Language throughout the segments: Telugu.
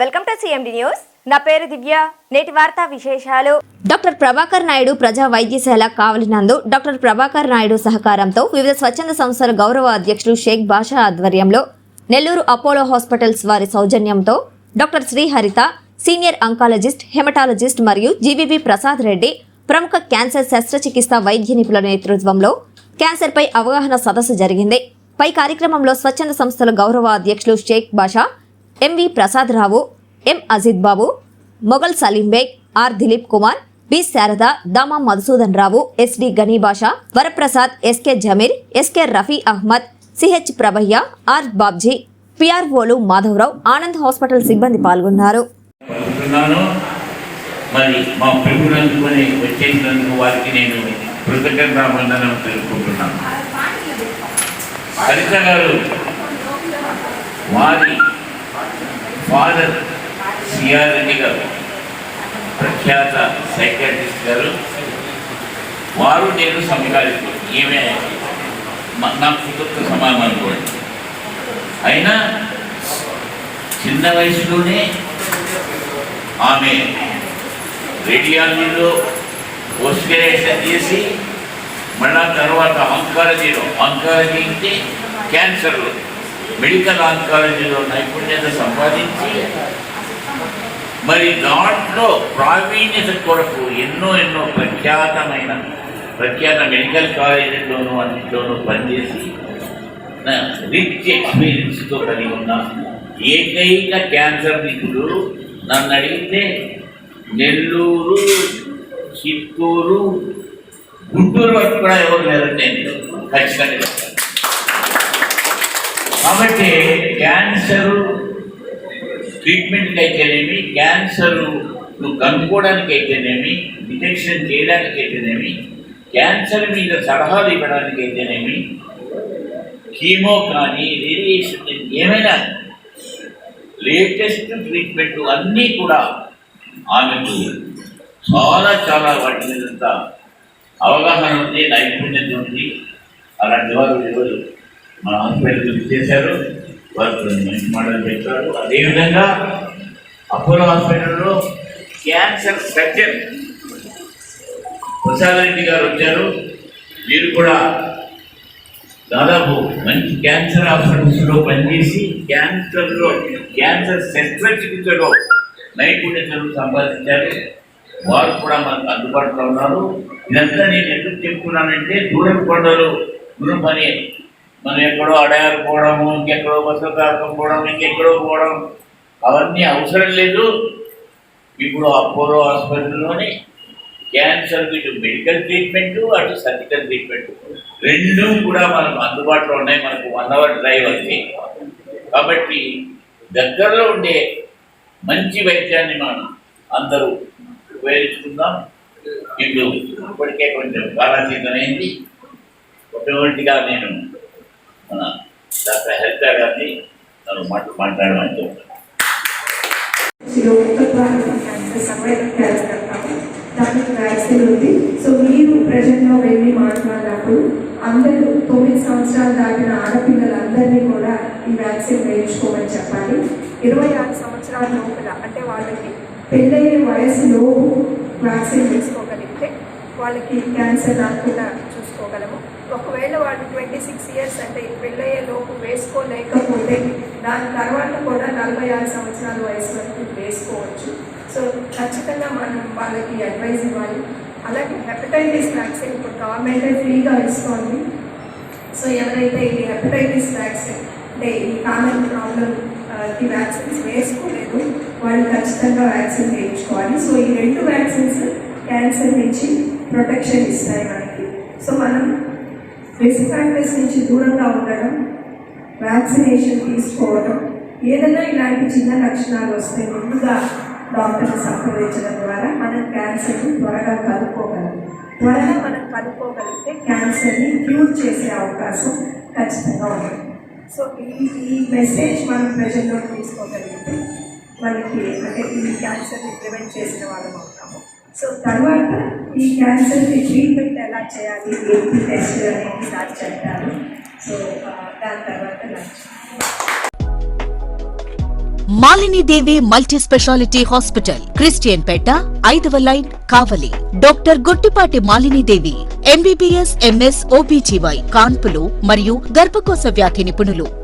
వెల్కమ్ టు సిఎండి న్యూస్ నా పేరు దివ్య. నేటి వార్తా విశేషాలు. డాక్టర్ ప్రభాకర్ నాయుడు ప్రజా వైద్యశాల కావలినందు డాక్టర్ ప్రభాకర్ నాయుడు సహకారంతో వివిధ స్వచ్ఛంద సంస్థల గౌరవ అధ్యక్షులు షేక్ బాషా ఆధ్వర్యంలో నెల్లూరు అపోలో హాస్పిటల్స్ వారి సౌజన్యంతో doctor Sriharitha senior oncologist haematologist మరియు జీవీబీ ప్రసాద్ రెడ్డి ప్రముఖ క్యాన్సర్ శస్త్రచికిత్స వైద్య నిపుణుల నేతృత్వంలో క్యాన్సర్పై అవగాహన సదస్సు జరిగింది. పై కార్యక్రమంలో స్వచ్ఛంద సంస్థల గౌరవ అధ్యక్షులు Shaik Basha MV Prasad Rao M Ajith Babu Mughal Salim Baig R Dilip Kumar B Sharada Dama Madhusudan Rao SD Ghanibasha Varaprasad SK Jameer SK Rafi Ahmed CH Prabhayya R Babji పిఆర్ఓలు Madhavarao Anand hospital సిబ్బంది పాల్గొన్నారు. మరి మా పిలుపుని అందుకొని వచ్చేసినందుకు వారికి నేను కృతజ్ఞత వందనం తెలుపుకుంటున్నాను. హరిత గారు వారి ఫాదర్ సిఆర్ రెడ్డి గారు ప్రఖ్యాత సైకాట్రిస్ట్ గారు. వారు నేను సమకాలికులు. ఈమె మ- నా కుటుంబ సమానం అనుకోండి అయినా చిన్న వయసులోనే ఆమె రేడియాలజీలో పోస్ట్ గ్రాడ్యుయేషన్ చేసి మళ్ళా తర్వాత ఆంకాలజీలో ఆంకాలజీ అంటే క్యాన్సర్లో. మెడికల్ ఆంకాలజీలో నైపుణ్యత సంపాదించి మరి దాంట్లో ప్రావీణ్యత కొరకు ఎన్నో ఎన్నో ప్రఖ్యాతమైన ప్రఖ్యాత మెడికల్ కాలేజీల్లోనూ అన్నింటిలోనూ పనిచేసి రిచ్ ఎక్స్పీరియన్స్తో కలిగి ఉన్న ఏకైక క్యాన్సర్ నిపుణుడు నన్ను అడిగితే నెల్లూరు చిత్తూరు గుంటూరు వరకు కూడా ఎవరు లేరండి నేను ఖచ్చితంగా కాబట్టి క్యాన్సరు ట్రీట్మెంట్కి అయితేనేమి క్యాన్సర్ కనుక్కోవడానికి అయితేనేమి డిటెక్షన్ చేయడానికి అయితేనేమి క్యాన్సర్ మీద సలహాలు ఇవ్వడానికి అయితేనేమి కీమో కానీ రేడియేషన్ ఏమైనా లేటెస్ట్ ట్రీట్మెంట్ అన్నీ కూడా ఆమెకు చాలా చాలా వాటి మీద అవగాహన ఉంది నైపుణ్యత ఉంది. అలాంటి వారు ఈరోజు మన హాస్పిటల్కి చేశారు. వారు మంచి మాటలు చెప్పారు. అదేవిధంగా అపోలో హాస్పిటల్లో క్యాన్సర్ సర్జన్ ప్రసాదరెడ్డి గారు వచ్చారు. వీరు కూడా దాదాపు మంచి క్యాన్సర్ హాస్పిటల్స్లో పనిచేసి క్యాన్సర్లో క్యాన్సర్ శస్త్రచికిత్సలో నైపుణ్యతను సంపాదించారు. వారు కూడా మనకు అందుబాటులో ఉన్నారు. ఇదంతా నేను ఎందుకు చెప్తున్నానంటే దూరం కొండలు దూరం అనే మనం ఎక్కడో అడయారు పోవడము ఇంకెక్కడో బస్సు పోవడం ఇంకెక్కడో పోవడం అవన్నీ అవసరం లేదు. ఇప్పుడు అపోలో హాస్పిటల్లోని క్యాన్సర్ ఇటు మెడికల్ ట్రీట్మెంట్ అటు సర్జికల్ ట్రీట్మెంట్ రెండూ కూడా మనకు అందుబాటులో ఉన్నాయి. మనకు వన్ అవర్ డ్రైవ్ అంతే కాబట్టి దగ్గరలో ఉండే మంచి వైద్యాన్ని మనం అందరూ ఉపయోగించుకుందాం. ఇప్పుడు ఇప్పటికే కొంచెం కాలాతీతమైంది ఒకటిగా నేను మన డాక్టర్ హరిత గారిని నన్ను మాట్లా మాట్లాడమని చెప్తాను క్యాన్సర్ దానికి వ్యాక్సిన్ ఉంది. సో మీరు ప్రజెంట్లో వెళ్ళి మాట్లాడినప్పుడు అందరూ తొమ్మిది సంవత్సరాలు దాటిన ఆడపిల్లలందరినీ కూడా ఈ వ్యాక్సిన్ వేయించుకోమని చెప్పాలి. ఇరవై ఆరు సంవత్సరాల లోపల అంటే వాళ్ళకి పెళ్ళయ్యే వయసులో వ్యాక్సిన్ వేసుకోగలిగితే వాళ్ళకి క్యాన్సర్ రాకుండా చూసుకోగలము. ఒకవేళ వాళ్ళు ట్వంటీ సిక్స్ ఇయర్స్ అంటే పెళ్ళయ్యే లోపు వేసుకోలేకపోతే దాని తర్వాత కూడా నలభై ఆరు సంవత్సరాల వయసు వరకు వేసుకోవచ్చు. సో ఖచ్చితంగా మనం వాళ్ళకి అడ్వైజ్ ఇవ్వాలి. అలాగే హెపటైటిస్ వ్యాక్సిన్ ఇప్పుడు గవర్నమెంట్ ఫ్రీగా ఇస్తోంది. సో ఎవరైతే ఈ హెపటైటిస్ వ్యాక్సిన్ అంటే ఈ కామన్ ప్రాబ్లం ఈ వ్యాక్సిన్స్ వేసుకోలేదు వాళ్ళు ఖచ్చితంగా వ్యాక్సిన్ వేయించుకోవాలి సో ఈ రెండు వ్యాక్సిన్స్ క్యాన్సర్ నుంచి ప్రొటెక్షన్ ఇస్తాయి మనకి. సో మనం రిస్క్ నుంచి దూరంగా ఉండడం వ్యాక్సినేషన్ తీసుకోవడం ఏదైనా ఇలాంటి చిన్న లక్షణాలు వస్తే ముందుగా డాక్టర్ని సంప్రదించడం ద్వారా మనం క్యాన్సర్ని త్వరగా కనుక్కోగలం. త్వరగా మనం కనుక్కోగలిగితే క్యాన్సర్ని క్యూర్ చేసే అవకాశం ఖచ్చితంగా ఉంది. సో ఈ ఈ మెసేజ్ మనం ప్రజల్లో తీసుకోగలిగితే మనకి అంటే ఈ క్యాన్సర్ని ప్రివెంట్ చేసిన వాళ్ళం అవుతాము. సో తర్వాత ఈ క్యాన్సర్కి ట్రీట్మెంట్ ఎలా చేయాలి ఏంటి టెస్ట్ అనేది స్టార్ట్ చేస్తారు సో దాని తర్వాత lunch. Malini Devi multi speciality hospital Christian Peta ఐదవ line Kavali. Doctor Gottipati Malini Devi MBBS MS OBGY కాన్పులు మరియు గర్భకోశ వ్యాధి నిపుణులు.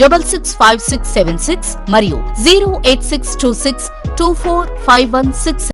double six five six seven six మరియు zero eight six two six two four five one six